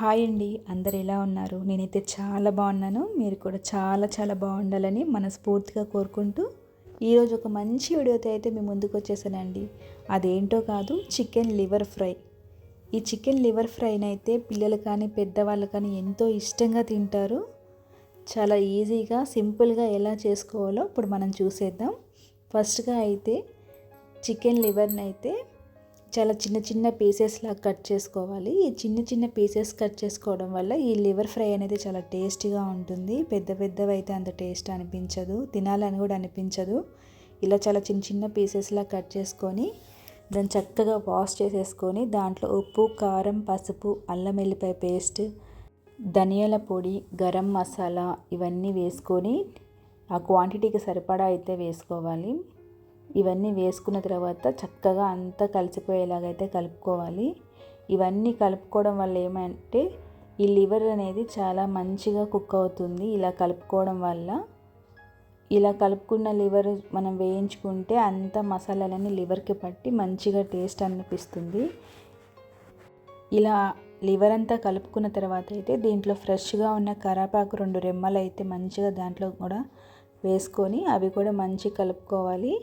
Hi అండి. అందరు ఎలా ఉన్నారు? నేనైతే చాలా బాగున్నాను. మీరు కూడా చాలా చాలా బాగుండాలని మనస్ఫూర్తిగా కోరుకుంటూ ఈరోజు ఒక మంచి వీడియోతో అయితే మేము ముందుకు వచ్చేసానండి. అదేంటో కాదు చికెన్ లివర్ ఫ్రై. ఈ చికెన్ లివర్ ఫ్రైని అయితే పిల్లలు కానీ పెద్దవాళ్ళు కానీ ఎంతో ఇష్టంగా తింటారు. చాలా ఈజీగా సింపుల్గా ఎలా చేసుకోవాలో ఇప్పుడు మనం చూసేద్దాం. ఫస్ట్గా అయితే చికెన్ లివర్ని అయితే చాలా చిన్న చిన్న పీసెస్లా కట్ చేసుకోవాలి. ఈ చిన్న చిన్న పీసెస్ కట్ చేసుకోవడం వల్ల ఈ లివర్ ఫ్రై అనేది చాలా టేస్టీగా ఉంటుంది. పెద్ద పెద్దవి అయితే అంత టేస్ట్ అనిపించదు. తినాలని కూడా అనిపించదు. ఇలా చాలా చిన్న చిన్న పీసెస్లా కట్ చేసుకొని దాన్ని చక్కగా వాష్ చేసేసుకొని దాంట్లో ఉప్పు కారం పసుపు అల్లం వెల్లిపాయ పేస్ట్ ధనియాల పొడి గరం మసాలా ఇవన్నీ వేసుకొని ఆ క్వాంటిటీకి సరిపడా అయితే వేసుకోవాలి. ఇవన్నీ వేసుకున్న తర్వాత చక్కగా అంతా కలిసిపోయేలాగైతే కలుపుకోవాలి. ఇవన్నీ కలుపుకోవడం వల్ల ఏమంటే ఈ లివర్ అనేది చాలా మంచిగా కుక్ అవుతుంది ఇలా కలుపుకోవడం వల్ల. ఇలా కలుపుకున్న లివర్ మనం వేయించుకుంటే అంత మసాలాలన్నీ లివర్కి పట్టి మంచిగా టేస్ట్ అనిపిస్తుంది. ఇలా లివర్ అంతా కలుపుకున్న తర్వాత అయితే దీంట్లో ఫ్రెష్గా ఉన్న కరాపాకు రెండు రెమ్మలు అయితే మంచిగా దాంట్లో కూడా వేసుకొని అవి కూడా మంచిగా కలుపుకోవాలి.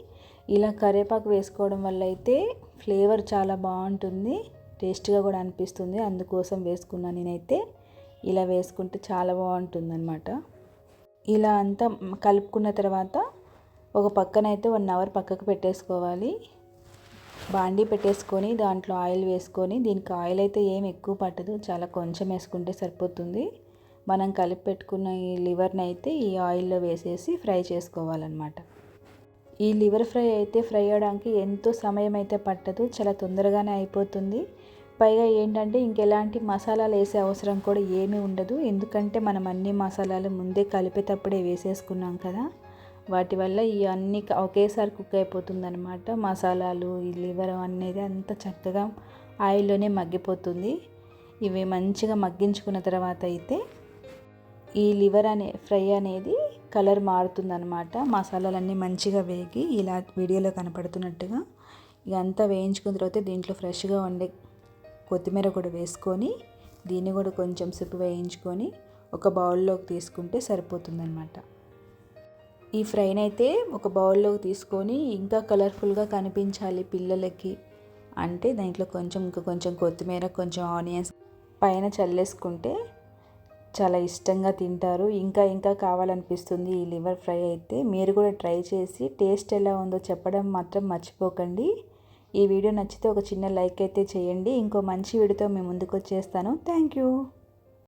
ఇలా కరివేపాకు వేసుకోవడం వల్ల అయితే ఫ్లేవర్ చాలా బాగుంటుంది టేస్ట్గా కూడా అనిపిస్తుంది. అందుకోసం వేసుకున్నాను నేనైతే. ఇలా వేసుకుంటే చాలా బాగుంటుంది అనమాట ఇలా అంతా కలుపుకున్న తర్వాత ఒక పక్కన అయితే వన్ అవర్ పక్కకు పెట్టేసుకోవాలి. బాండీ పెట్టేసుకొని దాంట్లో ఆయిల్ వేసుకొని దీనికి ఆయిల్ అయితే ఏం ఎక్కువ పట్టదు. చాలా కొంచెం వేసుకుంటే సరిపోతుంది. మనం కలిపి పెట్టుకున్న ఈ లివర్ని అయితే ఈ ఆయిల్లో వేసేసి ఫ్రై చేసుకోవాలన్నమాట. ఈ లివర్ ఫ్రై అయితే ఫ్రై అవ్వడానికి ఎంతో సమయం అయితే పట్టదు చాలా తొందరగానే అయిపోతుంది. పైగా ఏంటంటే ఇంకెలాంటి మసాలాలు వేసే అవసరం కూడా ఏమీ ఉండదు. ఎందుకంటే మనం అన్ని మసాలాలు ముందే కలిపేటప్పుడే వేసేసుకున్నాం కదా. వాటి వల్ల ఈ అన్ని ఒకేసారి కుక్ అయిపోతుందనమాట మసాలాలు ఈ లివర్ అనేది అంత చక్కగా ఆయిల్లోనే మగ్గిపోతుంది. ఇవి మంచిగా మగ్గించుకున్న తర్వాత అయితే ఈ లివర్ అనే ఫ్రై అనేది కలర్ మారుతుందనమాట మసాలాలన్నీ మంచిగా వేగి ఇలా వీడియోలో కనపడుతున్నట్టుగా ఇక అంతా వేయించుకున్న తర్వాత దీంట్లో ఫ్రెష్గా ఉండే కొత్తిమీర కూడా వేసుకొని దీన్ని కూడా కొంచెం సిప్పు వేయించుకొని ఒక బౌల్లోకి తీసుకుంటే సరిపోతుందన్నమాట. ఈ ఫ్రైని అయితే ఒక బౌల్లోకి తీసుకొని ఇంకా కలర్ఫుల్గా కనిపించాలి పిల్లలకి అంటే దాంట్లో కొంచెం ఇంకా కొంచెం కొత్తిమీర కొంచెం ఆనియన్స్ పైన చల్లేసుకుంటే చాలా ఇష్టంగా తింటారు. ఇంకా ఇంకా కావాలనిపిస్తుంది ఈ లివర్ ఫ్రై అయితే. మీరు కూడా ట్రై చేసి టేస్ట్ ఎలా ఉందో చెప్పడం మాత్రం మర్చిపోకండి. ఈ వీడియో నచ్చితే ఒక చిన్న లైక్ అయితే చేయండి. ఇంకో మంచి వీడియోతో మేము ముందుకు వచ్చేస్తాను. Thank you.